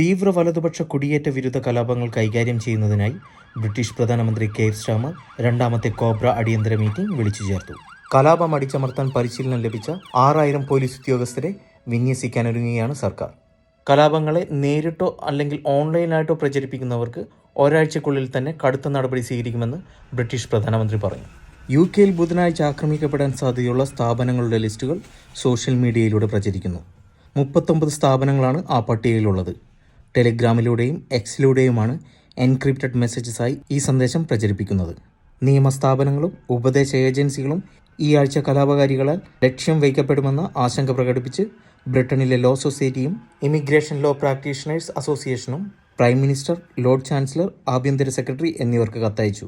തീവ്ര വലതുപക്ഷ കുടിയേറ്റ വിരുദ്ധ കലാപങ്ങൾ കൈകാര്യം ചെയ്യുന്നതിനായി ബ്രിട്ടീഷ് പ്രധാനമന്ത്രി കെ സ്റ്റാമർ രണ്ടാമത്തെ കോബ്ര അടിയന്തര മീറ്റിംഗ് വിളിച്ചു ചേർത്തു. കലാപം അടിച്ചമർത്താൻ പരിശീലനം ലഭിച്ച ആറായിരം പോലീസ് ഉദ്യോഗസ്ഥരെ വിന്യസിക്കാനൊരുങ്ങുകയാണ് സർക്കാർ. കലാപങ്ങളെ നേരിട്ടോ അല്ലെങ്കിൽ ഓൺലൈനായിട്ടോ പ്രചരിപ്പിക്കുന്നവർക്ക് ഒരാഴ്ചക്കുള്ളിൽ തന്നെ കടുത്ത നടപടി സ്വീകരിക്കുമെന്ന് ബ്രിട്ടീഷ് പ്രധാനമന്ത്രി പറഞ്ഞു. യു കെയിൽ ബുധനാഴ്ച ആക്രമിക്കപ്പെടാൻ സാധ്യതയുള്ള സ്ഥാപനങ്ങളുടെ ലിസ്റ്റുകൾ സോഷ്യൽ മീഡിയയിലൂടെ പ്രചരിക്കുന്നു. മുപ്പത്തൊമ്പത് സ്ഥാപനങ്ങളാണ് ആ പട്ടികയിലുള്ളത്. ടെലിഗ്രാമിലൂടെയും എക്സിലൂടെയുമാണ് എൻക്രിപ്റ്റഡ് മെസ്സേജസായി ഈ സന്ദേശം പ്രചരിപ്പിക്കുന്നത്. നിയമസ്ഥാപനങ്ങളും ഉപദേശ ഏജൻസികളും ഈ ആഴ്ച കലാപകാരികളാൽ ലക്ഷ്യം വയ്ക്കപ്പെടുമെന്ന ആശങ്ക പ്രകടിപ്പിച്ച് ബ്രിട്ടനിലെ ലോ സൊസൈറ്റിയും ഇമിഗ്രേഷൻ ലോ പ്രാക്ടീഷണേഴ്സ് അസോസിയേഷനും പ്രൈം മിനിസ്റ്റർ ലോർഡ് ചാൻസലർ ആഭ്യന്തര സെക്രട്ടറി എന്നിവർക്ക് കത്തയച്ചു.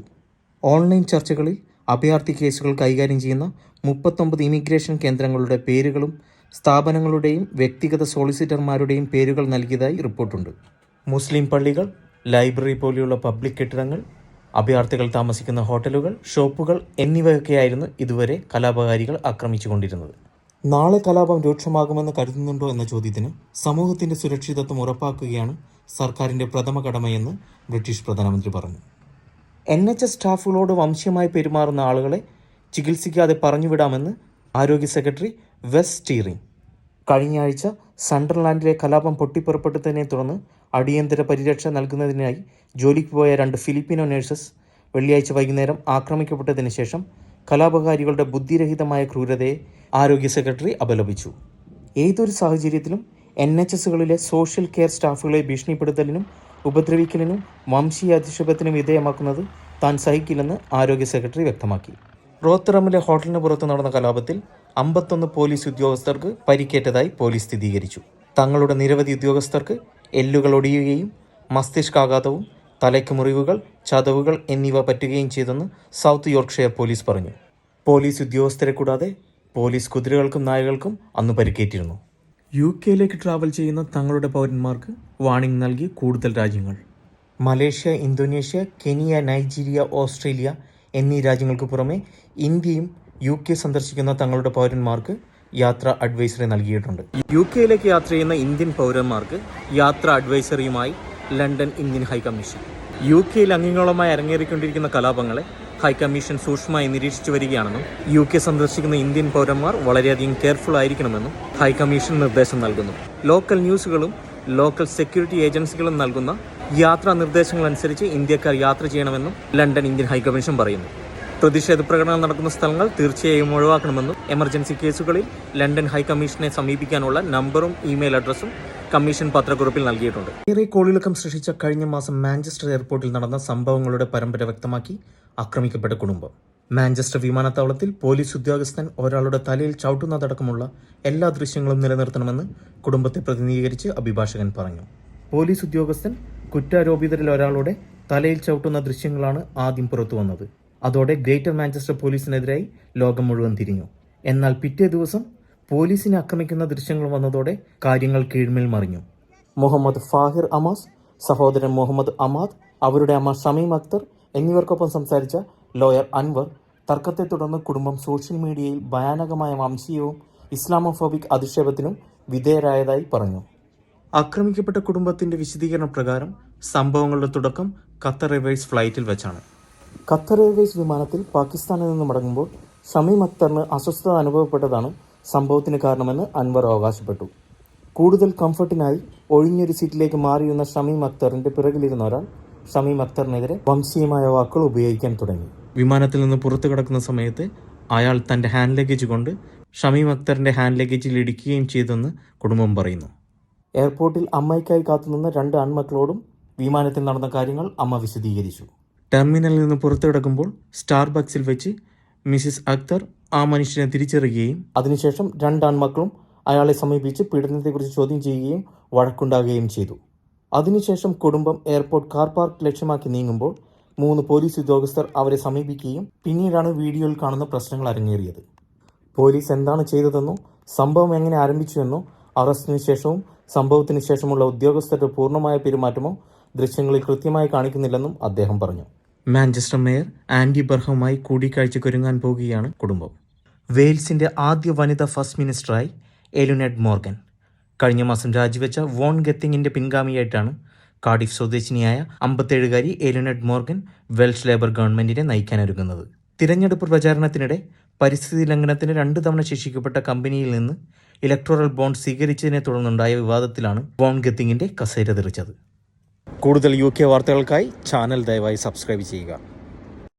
ഓൺലൈൻ ചർച്ചകളിൽ അഭയാർത്ഥി കേസുകൾ കൈകാര്യം ചെയ്യുന്ന മുപ്പത്തൊമ്പത് ഇമിഗ്രേഷൻ കേന്ദ്രങ്ങളുടെ പേരുകളും സ്ഥാപനങ്ങളുടെയും വ്യക്തിഗത സോളിസിറ്റർമാരുടെയും പേരുകൾ നൽകിയതായി റിപ്പോർട്ടുണ്ട്. മുസ്ലിം പള്ളികൾ ലൈബ്രറി പോലെയുള്ള പബ്ലിക് കെട്ടിടങ്ങൾ അഭയാർത്ഥികൾ താമസിക്കുന്ന ഹോട്ടലുകൾ ഷോപ്പുകൾ എന്നിവയൊക്കെയായിരുന്നു ഇതുവരെ കലാപകാരികൾ ആക്രമിച്ചുകൊണ്ടിരുന്നത്. നാളെ കലാപം രൂക്ഷമാകുമെന്ന് കരുതുന്നുണ്ടോ എന്ന ചോദ്യത്തിന് സമൂഹത്തിന്റെ സുരക്ഷിതത്വം ഉറപ്പാക്കുകയാണ് സർക്കാരിന്റെ പ്രഥമ കടമയെന്ന് ബ്രിട്ടീഷ് പ്രധാനമന്ത്രി പറഞ്ഞു. എൻ എച്ച് എസ് സ്റ്റാഫുകളോട് വംശ്യമായി പെരുമാറുന്ന ആളുകളെ ചികിത്സിക്കാതെ പറഞ്ഞുവിടാമെന്ന് ആരോഗ്യ സെക്രട്ടറി വെസ് സ്റ്റീറിംഗ്. കഴിഞ്ഞ ആഴ്ച സണ്ടർലാൻഡിലെ കലാപം പൊട്ടിപ്പുറപ്പെട്ടതിനെ തുടർന്ന് അടിയന്തര പരിരക്ഷ നൽകുന്നതിനായി ജോലിക്ക് പോയ രണ്ട് ഫിലിപ്പിനോ നഴ്സസ് വെള്ളിയാഴ്ച വൈകുന്നേരം ആക്രമിക്കപ്പെട്ടതിന് ശേഷം കലാപകാരികളുടെ ബുദ്ധിരഹിതമായ ക്രൂരതയെ ആരോഗ്യ സെക്രട്ടറി അപലപിച്ചു. ഏതൊരു സാഹചര്യത്തിലും എൻ എച്ച് എസുകളിലെ സോഷ്യൽ കെയർ സ്റ്റാഫുകളെ ഭീഷണിപ്പെടുത്തലിനും ഉപദ്രവിക്കലിനും വംശീയ അധിക്ഷേപത്തിനും വിധേയമാക്കുന്നത് താൻ സഹിക്കില്ലെന്ന് ആരോഗ്യ സെക്രട്ടറി വ്യക്തമാക്കി. റോത്തറമിലെ ഹോട്ടലിന് പുറത്ത് നടന്ന കലാപത്തിൽ അമ്പത്തൊന്ന് പോലീസ് ഉദ്യോഗസ്ഥർക്ക് പരിക്കേറ്റതായി പോലീസ് സ്ഥിരീകരിച്ചു. തങ്ങളുടെ നിരവധി ഉദ്യോഗസ്ഥർക്ക് എല്ലുകൾ ഒടിയുകയും മസ്തിഷ്കാഘാതവും തലയ്ക്ക് മുറിവുകൾ ചതവുകൾ എന്നിവ പറ്റുകയും ചെയ്തെന്ന് സൗത്ത് യോർക്ക്ഷയർ പോലീസ് പറഞ്ഞു. പോലീസ് ഉദ്യോഗസ്ഥരെ കൂടാതെ പോലീസ് കുതിരകൾക്കും നായകൾക്കും അന്ന് പരിക്കേറ്റിരുന്നു. യു കെയിലേക്ക് ട്രാവൽ ചെയ്യുന്ന തങ്ങളുടെ പൗരന്മാർക്ക് വാണിംഗ് നൽകി കൂടുതൽ രാജ്യങ്ങൾ. Malaysia Indonesia Kenya Nigeria Australia എന്നീ രാജ്യങ്ങൾക്ക് പുറമെ ഇന്ത്യയും യു കെ സന്ദർശിക്കുന്ന തങ്ങളുടെ പൗരന്മാർക്ക് യാത്ര അഡ്വൈസറി നൽകിയിട്ടുണ്ട്. യു കെയിലേക്ക് യാത്ര ചെയ്യുന്ന ഇന്ത്യൻ പൗരന്മാർക്ക് യാത്ര അഡ്വൈസറിയുമായി London Indian high commission U കെയിൽ അംഗങ്ങളുമായി അരങ്ങേറിക്കൊണ്ടിരിക്കുന്ന കലാപങ്ങളെ ഹൈക്കമ്മീഷൻ സൂക്ഷ്മമായി നിരീക്ഷിച്ചു വരികയാണെന്നും യു കെ സന്ദർശിക്കുന്ന ഇന്ത്യൻ പൗരന്മാർ വളരെയധികം കെയർഫുൾ ആയിരിക്കണമെന്നും ഹൈക്കമ്മീഷൻ നിർദ്ദേശം നൽകുന്നു. ലോക്കൽ ന്യൂസുകളും ലോക്കൽ സെക്യൂരിറ്റി ഏജൻസികളും നൽകുന്ന യാത്രാ നിർദ്ദേശങ്ങൾ അനുസരിച്ച് ഇന്ത്യക്കാർ യാത്ര ചെയ്യണമെന്നും ലണ്ടൻ ഇന്ത്യൻ ഹൈക്കമ്മീഷൻ പറയുന്നു. പ്രതിഷേധ പ്രകടനം നടക്കുന്ന സ്ഥലങ്ങൾ തീർച്ചയായും ഒഴിവാക്കണമെന്നും എമർജൻസി കേസുകളിൽ ലണ്ടൻ ഹൈക്കമ്മീഷനെ സമീപിക്കാനുള്ള നമ്പറും ഇമെയിൽ അഡ്രസ്സും കമ്മീഷൻ പത്രക്കുറിപ്പിൽ നൽകിയിട്ടുണ്ട്. ഏറെ കോളിളക്കം സൃഷ്ടിച്ച കഴിഞ്ഞ മാസം മാഞ്ചസ്റ്റർ എയർപോർട്ടിൽ നടന്ന സംഭവങ്ങളുടെ പരമ്പര വ്യക്തമാക്കി ആക്രമിക്കപ്പെട്ട കുടുംബം. മാഞ്ചസ്റ്റർ വിമാനത്താവളത്തിൽ പോലീസ് ഉദ്യോഗസ്ഥൻ ഒരാളുടെ തലയിൽ ചവിട്ടുന്നതടക്കമുള്ള എല്ലാ ദൃശ്യങ്ങളും നിലനിർത്തണമെന്ന് കുടുംബത്തെ പ്രതിനിധീകരിച്ച് അഭിഭാഷകൻ പറഞ്ഞു. പോലീസ് ഉദ്യോഗസ്ഥൻ കുറ്റാരോപിതരിൽ ഒരാളുടെ തലയിൽ ചവിട്ടുന്ന ദൃശ്യങ്ങളാണ് ആദ്യം പുറത്തു വന്നത്. അതോടെ ഗ്രേറ്റർ മാഞ്ചസ്റ്റർ പോലീസിനെതിരായി ലോകം മുഴുവൻ തിരിഞ്ഞു. എന്നാൽ പിറ്റേ ദിവസം പോലീസിനെ ആക്രമിക്കുന്ന ദൃശ്യങ്ങൾ വന്നതോടെ കാര്യങ്ങൾ കീഴ്മേൽ മറിഞ്ഞു. മുഹമ്മദ് ഫാഹിർ അമാസ് സഹോദരൻ മുഹമ്മദ് അമാദ് അവരുടെ അമ്മ ഷമീം അക്തർ എന്നിവർക്കൊപ്പം സംസാരിച്ച ലോയർ അൻവർ തർക്കത്തെ തുടർന്ന് കുടുംബം സോഷ്യൽ മീഡിയയിൽ ഭയാനകമായ വംശീയവും ഇസ്ലാമോഫോബിക് അധിക്ഷേപത്തിനും വിധേയരായതായി പറഞ്ഞു. ആക്രമിക്കപ്പെട്ട കുടുംബത്തിന്റെ വിശദീകരണ പ്രകാരം സംഭവങ്ങളുടെ തുടക്കം ഖത്തർ എയർവേസ് ഫ്ലൈറ്റിൽ വെച്ചാണ്. ഖത്തർ എയർവേസ് വിമാനത്തിൽ പാകിസ്ഥാനിൽ നിന്ന് മടങ്ങുമ്പോൾ ഷമീം അക്തറിന് അസ്വസ്ഥത അനുഭവപ്പെട്ടതാണ് സംഭവത്തിന് കാരണമെന്ന് അൻവർ അവകാശപ്പെട്ടു. കൂടുതൽ കംഫർട്ടിനായി ഒഴിഞ്ഞൊരു സീറ്റിലേക്ക് മാറിയിരുന്ന ഷമീം അക്തറിന്റെ പിറകിലിരുന്ന ഒരാൾ ഷമീം അക്തറിനെതിരെ വംശീയമായ വാക്കുകൾ ഉപയോഗിക്കാൻ തുടങ്ങി. വിമാനത്തിൽ നിന്ന് പുറത്തു കിടക്കുന്ന സമയത്ത് അയാൾ തന്റെ ഹാൻഡ് ലഗേജ് കൊണ്ട് ഷമീം അക്തറിന്റെ ഹാൻഡ് ലഗേജിൽ ഇടിക്കുകയും ചെയ്തെന്ന് കുടുംബം പറയുന്നു. എയർപോർട്ടിൽ അമ്മയ്ക്കായി കാത്തുനിന്ന രണ്ട് ആൺമക്കളോടും വിമാനത്തിൽ നടന്ന കാര്യങ്ങൾ അമ്മ വിശദീകരിച്ചു. ടെർമിനലിൽ നിന്ന് പുറത്തു കിടക്കുമ്പോൾ സ്റ്റാർബക്സിൽ വെച്ച് മിസ്സിസ് അക്തർ ആ മനുഷ്യനെ തിരിച്ചറിയുകയും അതിനുശേഷം രണ്ട് ആൺമക്കളും അയാളെ സമീപിച്ച് പീഡനത്തെക്കുറിച്ച് ചോദ്യം ചെയ്യുകയും വഴക്കുണ്ടാകുകയും ചെയ്തു. അതിനുശേഷം കുടുംബം എയർപോർട്ട് കാർ പാർക്ക് ലക്ഷ്യമാക്കി നീങ്ങുമ്പോൾ മൂന്ന് പോലീസ് ഉദ്യോഗസ്ഥർ അവരെ സമീപിക്കുകയും പിന്നീടാണ് വീഡിയോയിൽ കാണുന്ന പ്രശ്നങ്ങൾ അരങ്ങേറിയത്. പോലീസ് എന്താണ് ചെയ്തതെന്നോ സംഭവം എങ്ങനെ ആരംഭിച്ചുവെന്നോ അറസ്റ്റിന് ശേഷവും സംഭവത്തിന് ശേഷമുള്ള ഉദ്യോഗസ്ഥരുടെ പൂർണമായ പെരുമാറ്റമോ ദൃശ്യങ്ങളിൽ കൃത്യമായി കാണിക്കുന്നില്ലെന്നും അദ്ദേഹം പറഞ്ഞു. മാഞ്ചസ്റ്റർ മേയർ ആൻഡി ബർഹവുമായി കൂടിക്കാഴ്ചക്കൊരുങ്ങാൻ പോകുകയാണ് കുടുംബം. വെയിൽസിന്റെ ആദ്യ വനിതാ ഫസ്റ്റ് മിനിസ്റ്ററായി എലുനെഡ് മോർഗൻ. കഴിഞ്ഞ മാസം രാജിവെച്ച വോൺ ഗത്തിങ്ങിന്റെ പിൻഗാമിയായിട്ടാണ് കാർഡിഫ് സ്വദേശിനിയായ അമ്പത്തേഴുകാരി എലിനഡ് മോർഗൻ വെൽഷ് ലേബർ ഗവൺമെന്റിനെ നയിക്കാനൊരുങ്ങുന്നത്. തിരഞ്ഞെടുപ്പ് പ്രചാരണത്തിനിടെ പരിസ്ഥിതി ലംഘനത്തിന് രണ്ട് തവണ ശിക്ഷിക്കപ്പെട്ട കമ്പനിയിൽ നിന്ന് ഇലക്ട്രോറൽ ബോണ്ട് സ്വീകരിച്ചതിനെ തുടർന്നുണ്ടായ വിവാദത്തിലാണ് ബോൺ ഗത്തിങ്ങിന്റെ കസേര തെറിച്ചത്. കൂടുതൽ യു കെ വാർത്തകൾക്കായി ചാനൽ ദയവായി സബ്സ്ക്രൈബ് ചെയ്യുക.